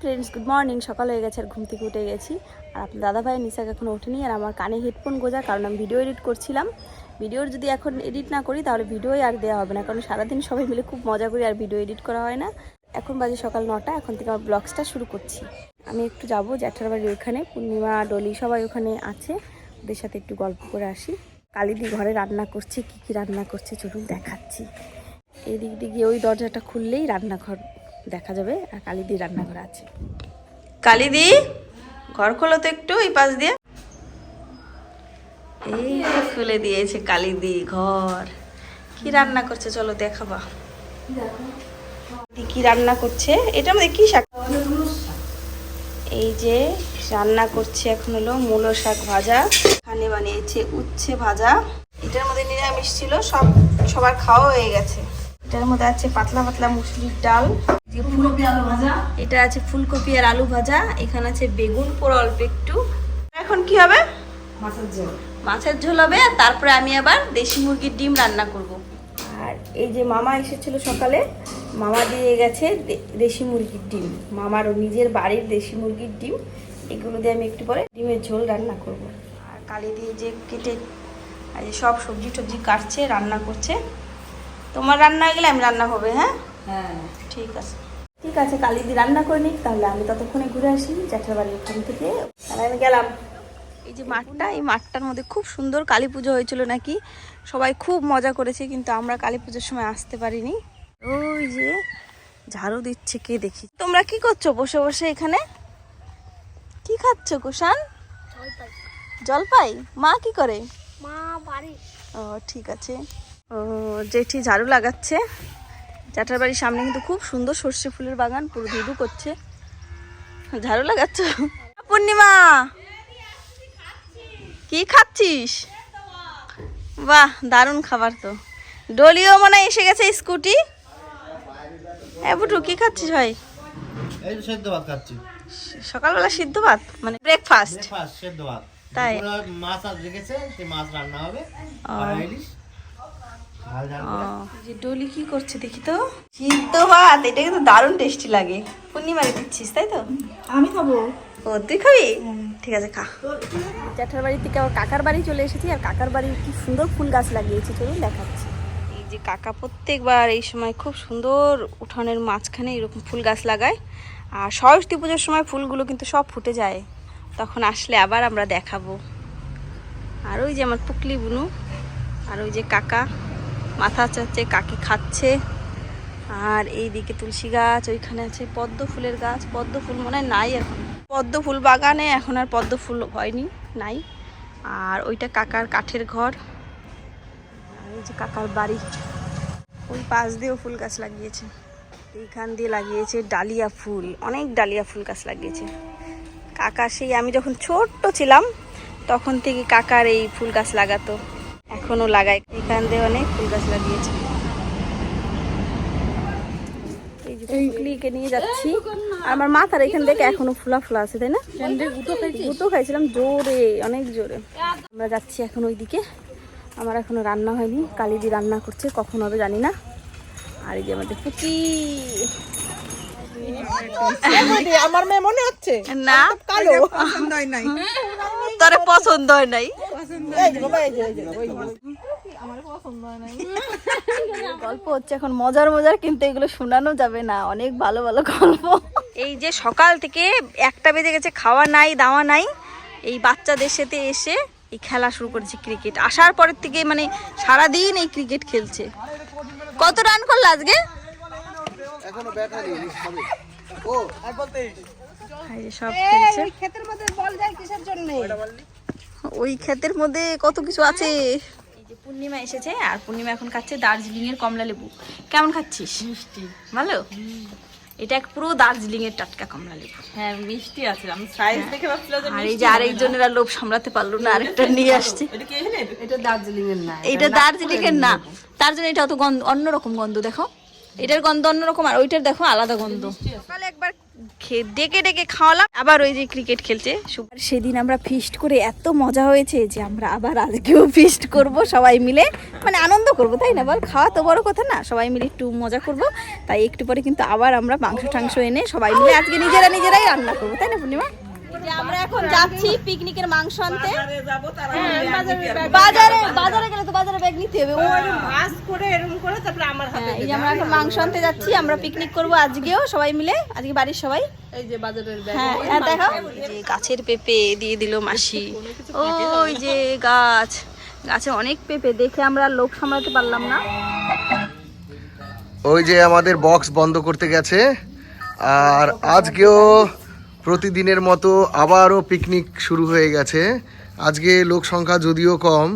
Friends good morning সকাল হয়ে গেছে, আর ঘুম থেকে উঠে গেছি। আর আপনার দাদাভাই নিশাক এখন ওঠেনি, আর আমার কানে হেডফোন গোজা, কারণ আমি ভিডিও এডিট করছিলাম। ভিডিওর যদি এখন এডিট না করি, তাহলে ভিডিওই আর দেওয়া হবে না, কারণ সারাদিন সবাই মিলে খুব মজা করি আর ভিডিও এডিট করা হয় না। এখন বাজে সকাল নটা, এখন থেকে আমার ব্লগসটা শুরু করছি। আমি একটু যাব জ্যাঠার বাড়ির ওইখানে, পূর্ণিমা, ডলি সবাই ওখানে আছে। ওদের সাথে একটু গল্প করে আসি। কালিদি ঘরে রান্না করছে, কি কি রান্না করছে, চলুন দেখাচ্ছি। এই দিক দিয়ে গিয়ে ওই দরজাটা খুললেই রান্নাঘর দেখা যাবে আর কালিদি রান্নাঘর আছে। কালিদি, ঘর খোলো তো একটু এই পাশ দিয়ে। এই খুলে দিয়েছে কালিদি ঘর। কি রান্না করছে চলো দেখাবা। কি রান্না করছে? এটা আমাদের কি শাক? এই যে রান্না করছে এখন হলো মূলো শাক ভাজা। এখানে বানিয়েছে উচ্ছে ভাজা। এটার মধ্যে নিরামিষ ছিল, সব সবার খাওয়া হয়ে গেছে। এটার মধ্যে আছে পাতলা পাতলা মুসুরির ডাল। ফুলকপি আলু ভাজা। এটা আছে ফুলকপি আর আলু ভাজা এখানে আছে বেগুন পোড়া অল্প একটু। এখন কি হবে? মাছের ঝোল। মাছের ঝোল হবে আর তারপরে আমি আবার দেশি মুরগির ডিম রান্না করব। আর এই যে মামা এসেছিল সকালে মামা দিয়ে গেছে দেশি মুরগির ডিম। মামার ও নিজের বাড়ির দেশি মুরগির ডিম। এগুলো দিয়ে আমি একটু পরে ডিমের ঝোল রান্না করব। আর কালি দিয়ে যে কেটে সব সবজি টবজি কাটছে রান্না করছে। তোমার রান্না হয়ে গেলে আমি রান্না হবে হ্যাঁ? হ্যাঁ। ঠিক আছে। ঠিক আছে কালি দিয়ে রান্না করে নিক তাহলে আমি ততক্ষণে ঘুরে আসি জ্যাঠার বাড়ির ওখান থেকে। তাহলে আমি গেলাম। এই যে মাঠটা এই মাঠটার মধ্যে খুব সুন্দর কালী পুজো হয়েছিল নাকি? সবাই খুব মজা করেছে কিন্তু আমরা কালী পুজোর সময় আসতে পারিনি। ওই যে ঝাড়ু দিচ্ছে কে দেখি। তোমরা কি করছ বসে বসে এখানে? কি খাচ্ছ কুষান জলপাই? মা কি করে? মা বাড়ি। ও ঠিক আছে। ও জেঠি ঝাড়ু লাগাচ্ছে। জ্যাঠার বাড়ির সামনে কিন্তু খুব সুন্দর সর্ষে ফুলের বাগান পুরো ধুধু করছে। ঝাড়ু লাগাচ্ছ? পূর্ণিমা! কি খাচ্ছিস? বাহ দারুণ খাবার তো। ডলিও মনে হয় এসে গেছে স্কুটি। বুটু কি খাচ্ছিস ভাই? সেদ্ধ ভাত খাচ্ছি। সকালবেলা সিদ্ধ ভাত? মানে ব্রেকফাস্ট সেদ্ধ ভাত। তাই? মাছ আজ রেখেছে সেই মাছ রান্না হবে। আর ইলিশ। যে ডলি কি করছে দেখি তো? সিদ্ধ ভাত এটা কিন্তু দারুণ টেস্টি লাগে। পূর্ণিমারে দিচ্ছিস তাই তো? আমি খাব। ও তুই খাবি? ঠিক আছে খা। জ্যাঠার বাড়ি থেকে কাকার বাড়ি চলে এসেছি আর কাকার বাড়ি কি সুন্দর ফুল গাছ লাগিয়েছি চলুন দেখাচ্ছি। এই যে কাকা প্রত্যেকবার এই সময় খুব সুন্দর উঠানের মাঝখানে এরকম ফুল গাছ লাগায় আর সরস্বতী পুজোর সময় ফুলগুলো কিন্তু সব ফুটে যায়। তখন আসলে আবার আমরা দেখাবো। আর ওই যে আমার পুকলি বুনু আর ওই যে কাকা। মাথা চাচ্ছে, কাকি খাচ্ছে। আর এইদিকে তুলসী গাছ, ওইখানে আছে পদ্ম ফুলের গাছ। পদ্ম ফুল মনে হয় নাই এখন। পদ্ম ফুল বাগানে এখন আর পদ্ম ফুল হয়নি, নাই। আর ওইটা কাকার কাঠের ঘর। আর এই যে কাকার বাড়ি। ওই পাশ দিয়েও ফুল গাছ লাগিয়েছে। এইখান দিয়ে লাগিয়েছে ডালিয়া ফুল। অনেক ডালিয়া ফুল গাছ লাগিয়েছে। কাকা সেই, আমি যখন ছোট্ট ছিলাম, তখন থেকে কাকার এই ফুল গাছ লাগাতো। এখনও লাগায় এখান দিয়ে অনেক ফুল গাছ লাগিয়েছে। নিয়ে যাচ্ছি। আমার মাথার এখান থেকে এখনও ফুলা ফুলা আছে তাই না? খাইছিলাম জোরে অনেক জোরে। আমরা যাচ্ছি এখন ওইদিকে। আমার এখনও রান্না হয়নি। কালিদি রান্না করছে কখন হবে জানি না। আর এই যে আমাদের ফুচি আমার মেয়ে মনে হচ্ছে? না। কালো। পছন্দ হয় নাই। তোর পছন্দ হয় নাই। গল্প হচ্ছে এখন মজার মজার কিন্তু এগুলো শোনানো যাবে না। অনেক ভালো ভালো গল্প। এই যে সকাল থেকে একটা বেজে গেছে খাওয়া নাই দাওয়া নাই। এই বাচ্চাদের সাথে এসে এই খেলা শুরু করেছে ক্রিকেট। আসার পরের থেকে মানে সারাদিন এই ক্রিকেট খেলছে। কত রান করল আজকে? সব খেলছে। ওই ক্ষেতের মধ্যে বল যায় কিসের জন্য? ওই ক্ষেতের মধ্যে কত কিছু আছে। পূর্ণিমা এসেছে আর পূর্ণিমা এখন খাচ্ছে দার্জিলিং এর কমলা লেবু। কেমন খাচ্ছিস? মিষ্টি। ভালো? এটা এক পুরো দার্জিলিং এর টাটকা কমলা লেবু। হ্যাঁ মিষ্টি আছে। আমি সাইজ দেখে ভাবছিলাম যে আর এই যে আরেকজনের আর লোভ সামলাতে পারল না আরেকটা নিয়ে আসছে। এটা কি এটা দার্জিলিং এর না এইটা দার্জিলিং এর না। তার জন্য এটা অত গন্ধ অন্যরকম গন্ধ দেখো। এটার গন্ধ অন্যরকম আর ওইটার দেখো আলাদা গন্ধ। সকালে একবার খে- ডেকে ডেকে খাওয়ালাম আবার ওই যে ক্রিকেট খেলছে। সেদিন আমরা ফিস্ট করে এত মজা হয়েছে যে আমরা আবার আজকেও ফিস্ট করব সবাই মিলে। মানে আনন্দ করব তাই না বল? খাওয়া তো বড় কথা না সবাই মিলে একটু মজা করব। তাই একটু পরে কিন্তু আবার আমরা মাংস টাংস এনে সবাই মিলে আজকে নিজেরা নিজেরাই রান্না করব তাই না পূর্ণিমা? আমরা এখন যাচ্ছি পিকনিকের মাংস আনতে। বাজারে বাজারে গেলে তো বাজারে ব্যাগ নিতে হবে ভাজ করে এরকম করে তারপরে আমার হাতে হ্যাঁ, এই যে আমরা এখন মাংস আনতে যাচ্ছি আমরা পিকনিক করব আজকেও সবাই মিলে আজকে বাড়ির সবাই। এই যে বাজারের ব্যাগ। হ্যাঁ হ্যাঁ, দেখো যে গাছের পেঁপে দিয়ে দিল মাসি। ওই যে গাছ গাছে অনেক পেঁপে দেখে আমরা লোক সামলাতে পারলাম না। ওই যে আমাদের বক্স বন্ধ করতে গেছে আর আজকেও প্রতিদিনের মতো আবারও পিকনিক শুরু হয়ে গেছে। আজকে লোক সংখ্যা যদিও কম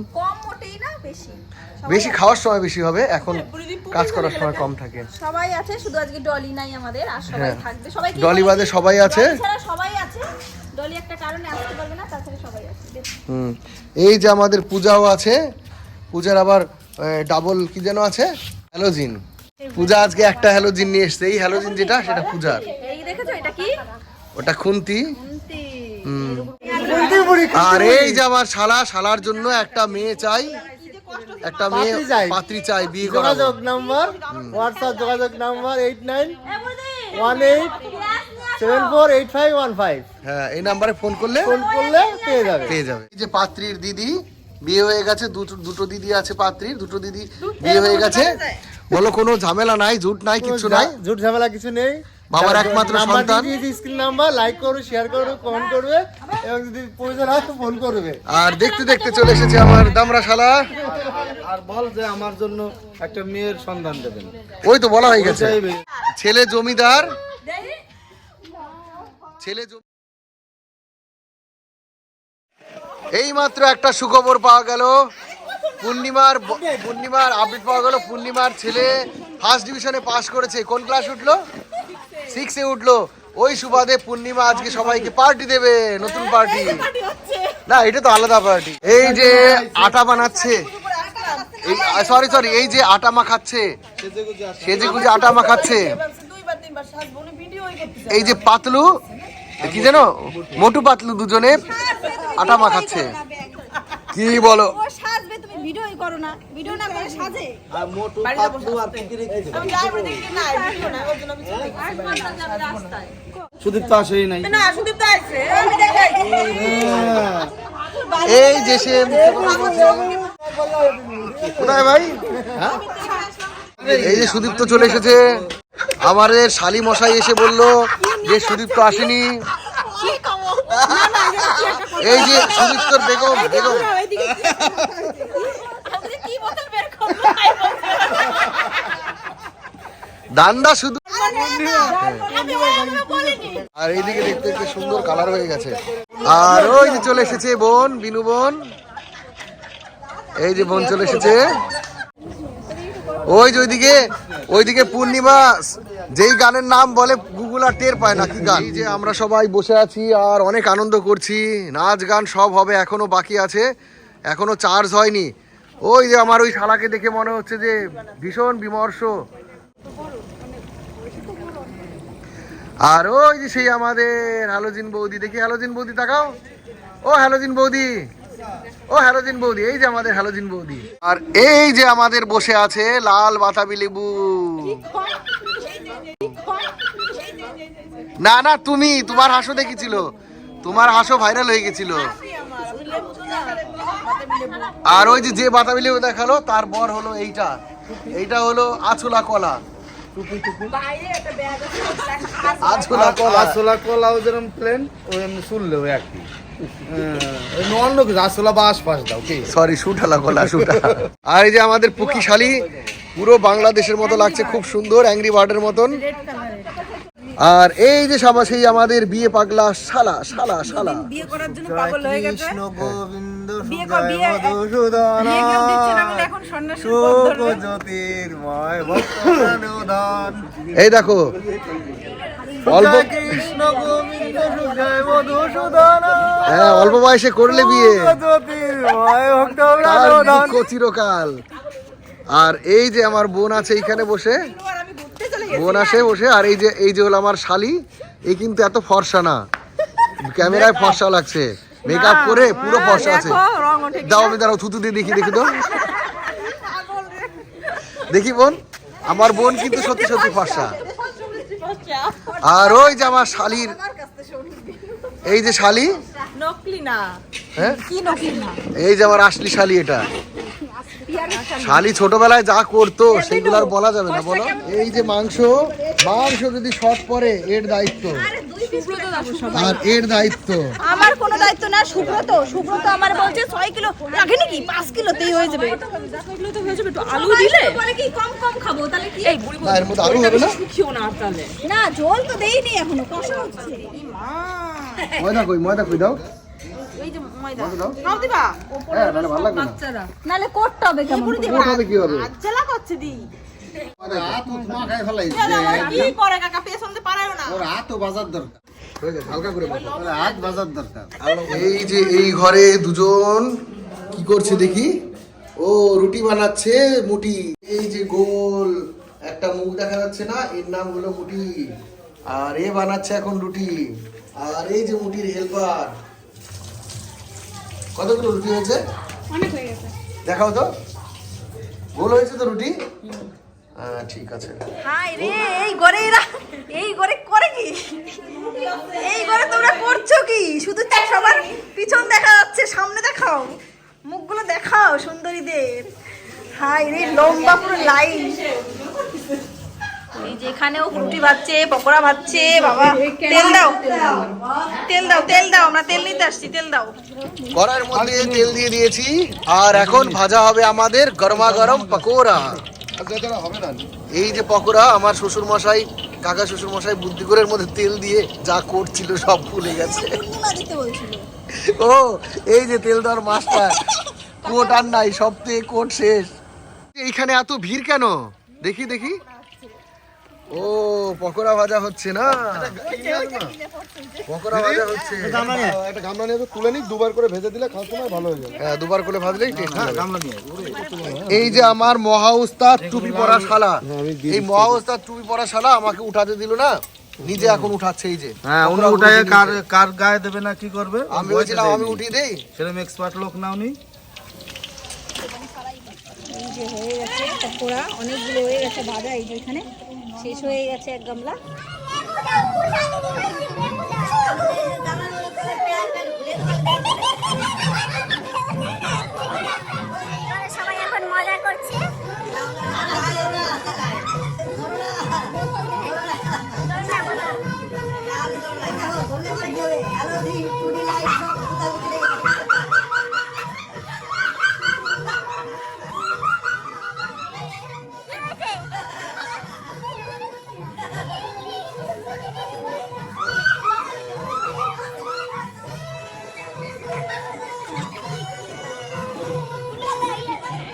বেশি। খাওয়ার সময় বেশি হবে এখন কাজ করার সময় কম থাকে। সবাই আছে শুধু আজকে ডলি নাই আমাদের আর সবাই হ্যাঁ। থাকবে। সবাই ডলি? বাদে সবাই আছে। সবাই আছে। ডলি একটা কারণে আসতে পারবে না তাছাড়া সবাই আছে। হুম। এই যে আমাদের পূজাও আছে পূজার আবার ডাবল কি যেন আছে? হ্যালোজিন পূজা আজকে একটা হ্যালোজিন নিয়ে এসছে। এই হ্যালোজিন যেটা সেটা পূজার। ওটা খুন্তি। হুম। আর এই যে আমার শালা শালার জন্য একটা মেয়ে চাই। একটা মেয়ে পাত্রী চাই। পাত্রী চাই বিয়ে করাবো যোগাযোগ নাম্বার হোয়াটসঅ্যাপ যোগাযোগ number eight nine one eight seven four eight five one five হ্যাঁ এই নাম্বারে ফোন করলে ফোন করলে পেয়ে যাবে। পেয়ে যাবে। এই যে পাত্রীর দিদি বিয়ে হয়ে গেছে দুটো দুটো দিদি আছে পাত্রীর দুটো দিদি বিয়ে হয়ে গেছে। বলো কোনো ঝামেলা নাই জুট নাই কিছু নাই? ঝুট ঝামেলা কিছু নেই। বাবার একমাত্র সন্তান। স্ক্রিন নাম্বার লাইক করবে শেয়ার করবে কমেন্ট করবে এবং যদি প্রয়োজন হয় তো ফোন করবে। আর দেখতে দেখতে চলে এসেছে আমার দামরা শালা আর বল যে আমার জন্য একটা মেয়ের সন্ধান দেবেন। ওই তো বলা হয়ে গেছে। ছেলে জমিদার। ছেলে জমি- এই মাত্র একটা সুখবর পাওয়া গেল। পূর্ণিমার পূর্ণিমার আপডেট পাওয়া গেল। পূর্ণিমার ছেলে ফার্স্ট ডিভিশনে পাস করেছে। কোন ক্লাস উঠল? সিক্সে উঠল। ওই সুবাদে পূর্ণিমা আজকে সবাইকে পার্টি দেবে নতুন পার্টি না এটা তো আলাদা পার্টি এই যে আটা বানাচ্ছে এই সরি সরি এই যে আটা মাখাচ্ছে সেজে গুজে আটা মাখাচ্ছে। এই যে পাতলু কি যেন মোটু পাতলু দুজনে আটা মাখাচ্ছে। কি বলো ও সাজবে তুমি ভিডিওই করো না ভিডিও না করে সাজে। আর মোটু পাতলু আর পিকিরি সুদীপ তো আসেই নাই। এই যে সে মিথ্যে কথা বলছে। কোথায় ভাই? হ্যাঁ? এই যে সুদীপ্ত চলে এসেছে। আমাদের শালি মশাই এসে বলল যে সুদীপ্ত আসেনি। এই যে সুদীপ্তর বেগম বেগম। কি বোতল বের করল দান্দা শুধু আর এইদিকে দেখতে দেখতে সুন্দর কালার হয়ে গেছে। আর ওই যে চলে এসেছে বোন বিনু বোন। এই যে বোন চলে এসেছে। ওই যে ওইদিকে ওইদিকে পূর্ণিমা যেই গানের নাম বলে গুগল আর টের পায় না কি গান? যে আমরা সবাই বসে আছি আর অনেক আনন্দ করছি। নাচ গান সব হবে এখনও বাকি আছে। এখনও চার্জ হয়নি। ওই যে আমার ওই শালাকে দেখে মনে হচ্ছে যে ভীষণ বিমর্ষ। আর ওই যে সেই আমাদের হ্যালোজিন বৌদি, দেখি হ্যালোজিন বৌদি তাকাও। ও হ্যালোজিন বৌদি, ও হ্যালোজিন বৌদি, এই যে আমাদের হ্যালোজিন বৌদি। আর এই যে আমাদের বসে আছে লাল বাতাবি লেবু। না না, তুমি, তোমার হাসো দেখেছিল। তোমার হাসো ভাইরাল হয়ে গেছিল। আর ওই যে যে বাতাবি লেবু দেখাল তার বর হলো এইটা। এইটা হলো আছুলা কলা। আছুলা কলা। আসলা কলাও যেরকম প্লেন ও এমনি শুনলেও একই। অন্য কিছু আসলা বা আশপাশ দাও কি? সরি গলা শুটা আর এই যে আমাদের পুকিশালী পুরো বাংলাদেশের মতো লাগছে খুব সুন্দর অ্যাংরি বার্ডের মতন। আর এই যে সবা সেই আমাদের বিয়ে পাগলা শালা শালা শালা। বিয়ে করার জন্য পাগল হয়ে গেছে। কৃষ্ণ গোবিন্দ বিয়ে কর- বিয়ে- মধুসূদন এখন। জ্যোতির্ময় ভক্তদান এই দেখো অল্প কৃষ্ণ গোবিন্দ সুজয় মধুসূদন। হ্যাঁ অল্প বয়সে করলে বিয়ে। জ্যোতির্ময় তার ভক্তদান চিরকাল। আর এই যে আমার বোন আছে এইখানে বসে বোন আসে বসে আর এই যে এই যে হলো আমার শালি এই কিন্তু এত ফর্সা না। ক্যামেরায় ফর্সা লাগছে। মেকআপ করে পুরো ফর্সা আছে। দাও আমি দাঁড়াও থুতু দিয়ে দেখি দেখি তো। দেখি বোন আমার বোন কিন্তু সত্যি সত্যি ফর্সা। আর ওই যে আমার শালির এই যে শালি? নকলি না। হ্যাঁ? কি নকলি না? এই যে আমার আসলি শালি এটা। শালি ছোটবেলায় যা করতো সেগুলো আর বলা যাবে না বলো? এই যে মাংস মাংস যদি শর্ট পরে এর দায়িত্ব। আর এর দায়িত্ব। আমার কোনো দায়িত্ব না সুব্রত। সুব্রত আমার বলছে ছয় কিলো রাখে নাকি? পাঁচ কিলোতেই হয়ে যাবে। আলু দিলে? কি কম কম খাব তাহলে কি? না এর মধ্যে আলু হবে না? শিখিও না তাহলে। না জল তো দেইনি এখনও কষা হচ্ছে। ময়দা কই ময়দা কই দাও? এই যে ময়দা। ময়দা দিবা? হ্যাঁ নাহলে ভালো লাগবে না। নালে করতে হবে কেমন করে? কোট হবে কি হবে? করছে দি। যে এই ঘরে দুজন কি করছে দেখি? ও রুটি বানাচ্ছে মুটি। এই যে গোল একটা মুখ দেখা যাচ্ছে না এর নাম হলো মুটি। আর এ বানাচ্ছে এখন রুটি। আর এই যে মুটির হেল্পার কতগুলো রুটি হয়েছে? অনেক হয়ে গেছে। দেখাও তো। গোল হয়েছে তো রুটি? হ্যাঁ ঠিক আছে। হাই রে এই ঘরে এরা এই ঘরে করে কি? এই ঘরে তোমরা করছ কি? শুধু সবার পিছন দেখা যাচ্ছে সামনে দেখাও। মুখগুলো দেখাও সুন্দরীদের। হাই রে লম্বা পুরো লাইন এখানেও রুটি ভাজছে, পকোড়া ভাজছে, বাবা, তেল দাও। তেল দাও তেল দাও, আমরা তেল নিতে আসছি, তেল দাও। মধ্যে তেল দিয়ে দিয়েছি, আর এখন ভাজা হবে আমাদের গরমা গরম পকোড়া। এই যে পকোড়া, আমার শ্বশুর মশাই কাকা শ্বশুর মশাই বুদ্ধি করে মধ্যে তেল দিয়ে যা করছিল সব ভুলে গেছে। ও, এই যে তেল দেওয়ার মাছটা কোট আর নাই, সব থেকে কোট শেষ। এইখানে এত ভিড় কেন? দেখি দেখি। ও পকোড়া ভাজা হচ্ছে না? পকোড়া ভাজা হচ্ছে। একটা গামলা নিয়ে তো তুলে নিই দুবার করে ভেজে দিলে খাওয়ার সময় ভালো হয়ে যাবে। হ্যাঁ দুবার করে ভাজলেই টেস্ট হবে এই যে আমার মহা উস্তাদ টুপি পরা শালা। এই মহা উস্তাদ টুপি পরা শালা আমাকে উঠাতে দিল না নিজে এখন উঠাচ্ছে এই যে। হ্যাঁ উনি উঠায় কার কার গায়ে দেবে না কি করবে? আমি বলছিলাম আমি উঠিয়ে দেই। সেরকম এক্সপার্ট লোক নাও নি এই যে হয়ে গেছে পকোড়া অনেকগুলো হয়ে গেছে ভাজা এই যে এখানে। শেষ হয়ে গেছে এক গামলা।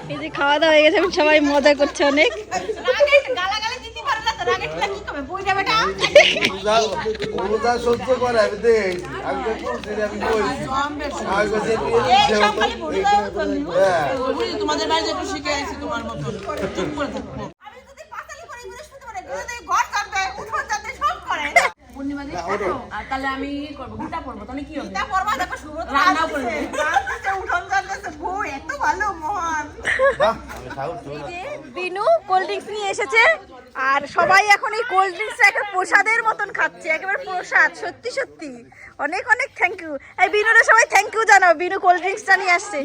এই যে খাওয়া দাওয়া হয়ে গেছে সবাই মজা করছে অনেক। তোমাদের বাড়িতে একটু শিখে আইছি তোমার মতন। চুপ করে থাকো আমি যদি পাতালি করে বৃহস্পতিবারে ঘুরে দেই ঘর কাটবে উঠোন কাটবে সব করে তাহলে আমি করব গুটা পড়ব তাহলে কি হবে? তা পরবা দেখো সুব্রত রান্না রান্না করবে। রান্নাতে উঠোন কাটতেছে বউ এত ভালো মহান। বিনু কোল্ড ড্রিঙ্কস নিয়ে এসেছে আর সবাই এখন এই কোল্ড ড্রিঙ্কস একটা প্রসাদের মতন খাচ্ছে একেবারে প্রসাদ সত্যি সত্যি। অনেক অনেক থ্যাংক ইউ এই বিনুরে সবাই থ্যাংক ইউ জানাও বিনু কোল্ড ড্রিঙ্কসটা নিয়ে আসছে।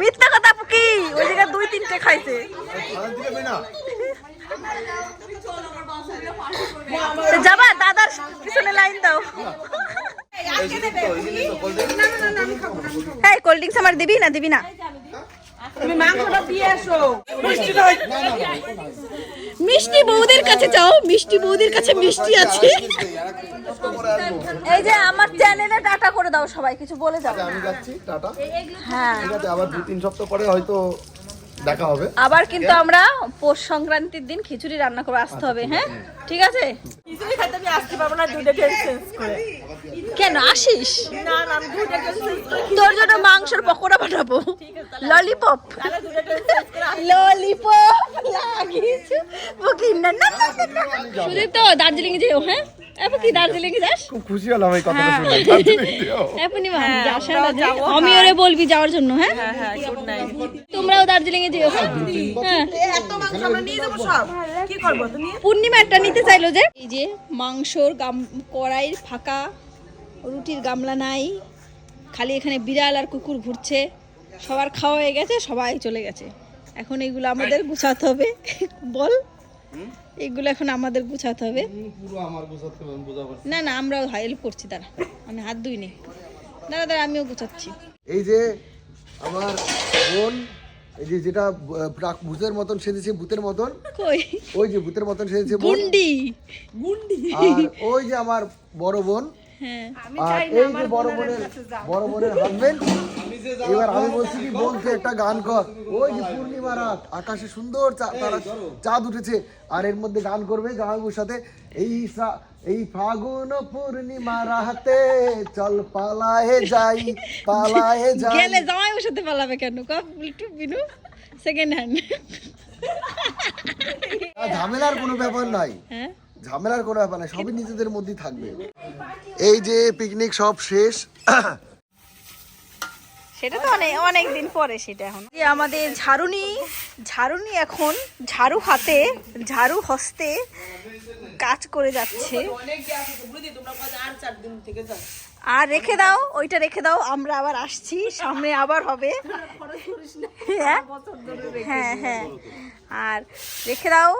মিথ্যা কথা পুকি ওই জায়গায় দুই তিনটে খাইছে। যাবা দাদার পিছনে লাইন দাও। এই কোল্ড ড্রিঙ্কস আমার দিবি না দিবি না? তুমি মাংসটা দিয়ে এসো মিষ্টি বৌদির কাছে যাও মিষ্টি বৌদির কাছে মিষ্টি আছে। এই যে আমার চ্যানেলে টাটা করে দাও সবাই কিছু বলে যাও। আমি যাচ্ছি টাটা। হ্যাঁ। ঠিক আছে আবার দু তিন সপ্তাহ পরে হয়তো দেখা হবে। আবার কিন্তু আমরা পৌষ সংক্রান্তির দিন খিচুড়ি রান্না করে আসতে হবে হ্যাঁ? ঠিক আছে? খিচুড়ি খেতে আমি আসতে পারব না ড্রেস চেঞ্জ করে। কেন? আসিস? না না আমি ড্রেস চেঞ্জ করে তোর জন্য মাংসের পকোড়া বানাবো। ললিপপ। ললিপপ লাগিয়েছো। না। শুধু তো দার্জিলিং যেও হ্যাঁ? এবার কি দার্জিলিং যাস? খুব খুশি হলাম এই কথাটা হ্যাঁ। শুনে দার্জিলিং যেও। এখনই মা যাস হ্যাঁ, আমি ওরে বলবি যাওয়ার জন্য হ্যাঁ? হ্যাঁ হ্যাঁ গুড নাইট তোমরাও দার্জিলিং এ যেও হ্যাঁ? হ্যাঁ। এত মাংস আমরা নিয়ে যাব সব। কি করব তুমি? পূর্ণিমা একটা নিতে চাইলো যে এই যে মাংসর গাম কড়াইয়ের ফাঁকা রুটির গামলা নাই খালি এখানে বিড়াল আর কুকুর ঘুরছে সবার খাওয়া হয়ে গেছে সবাই চলে গেছে। এখন এগুলো আমাদের গুছাতে হবে। বল। এগুলো এখন আমাদের গুছাতে হবে। পুরো আমার গোছাতে হবে, আমি না না আমরাও হেল্প করছি তারা আমি হাত ধুই নি দাঁড়া দাঁড়া আমিও গুছাচ্ছি। এই যে আমার বোন এই যে যেটা প্রাক ভূতের মতন সেজেছে ভূতের মতন। কই? ওই যে ভূতের মতন সেজেছে গুন্ডি। আর ওই যে আমার বড় বোন। হ্যাঁ। আর এই যে বড় বোনের বড় বোনের হাজবেন্ড এবার আমি বলছি কি বোনকে একটা গান কর। ওই যে পূর্ণিমা রাত আকাশে সুন্দর তারা চাঁদ উঠেছে। আর এর মধ্যে গান করবে জামাইবুর সাথে এই এই ফাগুন পূর্ণিমা রাতে চল পালায়ে যাই পালায়ে যাই। গেলে জামাই ওর সাথে পালাবে কেন? কপ একটু বিনু সেকেন্ড হ্যান্ড আর ঝামেলার কোনো ব্যাপার নাই। হ্যাঁ? ঝামেলার কোনো ব্যাপার নাই সবই নিজেদের মধ্যেই থাকবে। এই যে পিকনিক সব শেষ সেটা তো অনেক অনেক দিন পরে সেটা এখন। যে আমাদের ঝাড়ুনি ঝাড়ুনি এখন ঝাড়ু হাতে ঝাড়ু হস্তে কাজ করে যাচ্ছে। আর রেখে দাও ওইটা রেখে দাও আমরা আবার আসছি সামনে আবার হবে। হ্যাঁ হ্যাঁ হ্যাঁ। আর রেখে দাও।